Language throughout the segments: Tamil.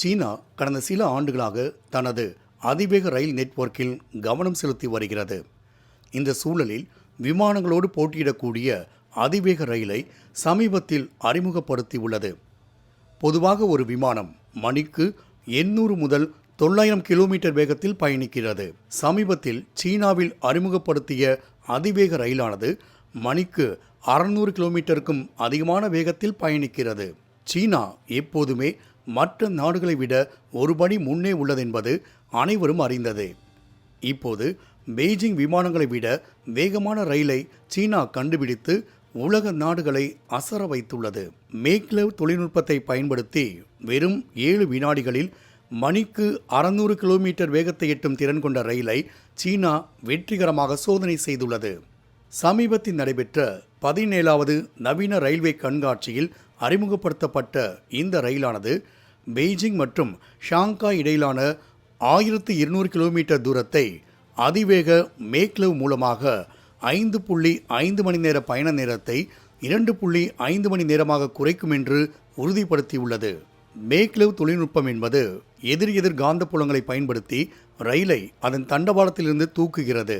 சீனா கடந்த சில ஆண்டுகளாக தனது அதிவேக ரயில் நெட்வொர்க்கில் கவனம் செலுத்தி வருகிறது. இந்த சூழலில் விமானங்களோடு போட்டியிடக்கூடிய அதிவேக ரயிலை சமீபத்தில் அறிமுகப்படுத்தி உள்ளது பொதுவாக ஒரு விமானம் மணிக்கு எண்ணூறு முதல் தொள்ளாயிரம் கிலோமீட்டர் வேகத்தில் பயணிக்கிறது. சமீபத்தில் சீனாவில் அறிமுகப்படுத்திய அதிவேக ரயிலானது மணிக்கு அறுநூறு கிலோமீட்டருக்கும் அதிகமான வேகத்தில் பயணிக்கிறது. சீனா எப்போதுமே மற்ற நாடுகளை விட ஒருபடி முன்னே உள்ளதென்பது அனைவரும் அறிந்தது. இப்போது பெய்ஜிங் விமானங்களை விட வேகமான ரயிலை சீனா கண்டுபிடித்து உலக நாடுகளை அசர வைத்துள்ளது. மேக்லவ் தொழில்நுட்பத்தை பயன்படுத்தி வெறும் ஏழு வினாடிகளில் மணிக்கு அறநூறு கிலோமீட்டர் வேகத்தை எட்டும் திறன் கொண்ட ரயிலை சீனா வெற்றிகரமாக சோதனை செய்துள்ளது. சமீபத்தில் நடைபெற்ற பதினேழாவது நவீன ரயில்வே கண்காட்சியில் அறிமுகப்படுத்தப்பட்ட இந்த ரயிலானது பெய்ஜிங் மற்றும் ஷாங்காய் இடையிலான ஆயிரத்து இருநூறு கிலோமீட்டர் தூரத்தை அதிவேக மேக்லவ் மூலமாக ஐந்து புள்ளி ஐந்து மணி நேர பயண நேரத்தை இரண்டு புள்ளி ஐந்து மணி நேரமாக குறைக்கும் என்று உறுதிப்படுத்தியுள்ளது. மேக்லவ் தொழில்நுட்பம் என்பது எதிர் எதிர் காந்த புலங்களை பயன்படுத்தி ரயிலை அதன் தண்டவாளத்திலிருந்து தூக்குகிறது.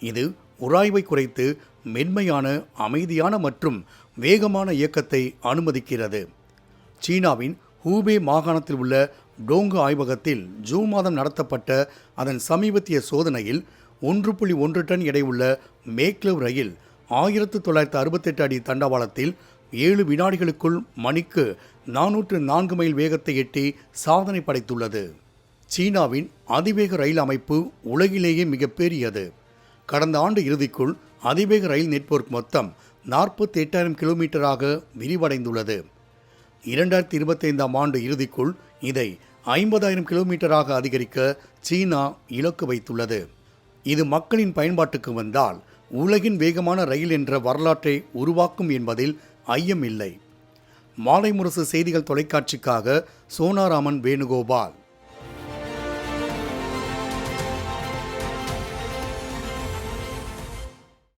இது உராய்வை குறைத்து மென்மையான அமைதியான மற்றும் வேகமான இயக்கத்தை அனுமதிக்கிறது. சீனாவின் ஹூபே மாகாணத்தில் உள்ள டோங்கு ஆய்வகத்தில் ஜூன் மாதம் நடத்தப்பட்ட அதன் சமீபத்திய சோதனையில் ஒன்று புள்ளி ஒன்று டன் எடையுள்ள மேக்லவ் ரயில் ஆயிரத்து தொள்ளாயிரத்து அறுபத்தெட்டு அடி தண்டவாளத்தில் ஏழு வினாடிகளுக்குள் மணிக்கு நானூற்று நான்கு மைல் வேகத்தை எட்டி சாதனை படைத்துள்ளது. சீனாவின் அதிவேக ரயில் அமைப்பு உலகிலேயே மிகப்பெரியது. கடந்த ஆண்டு இறுதிக்குள் அதிவேக ரயில் நெட்வொர்க் மொத்தம் நாற்பத்தி எட்டாயிரம் கிலோமீட்டராக விரிவடைந்துள்ளது. இரண்டாயிரத்தி இருபத்தைந்தாம் ஆண்டு இறுதிக்குள் இதை ஐம்பதாயிரம் கிலோமீட்டராக அதிகரிக்க சீனா இலக்கு வைத்துள்ளது. இது மக்களின் பயன்பாட்டுக்கு வந்தால் உலகின் வேகமான ரயில் என்ற வரலாற்றை உருவாக்கும் என்பதில் ஐயம் இல்லை மாலை முரசு செய்திகள் தொலைக்காட்சிக்காக சோனாராமன் வேணுகோபால்.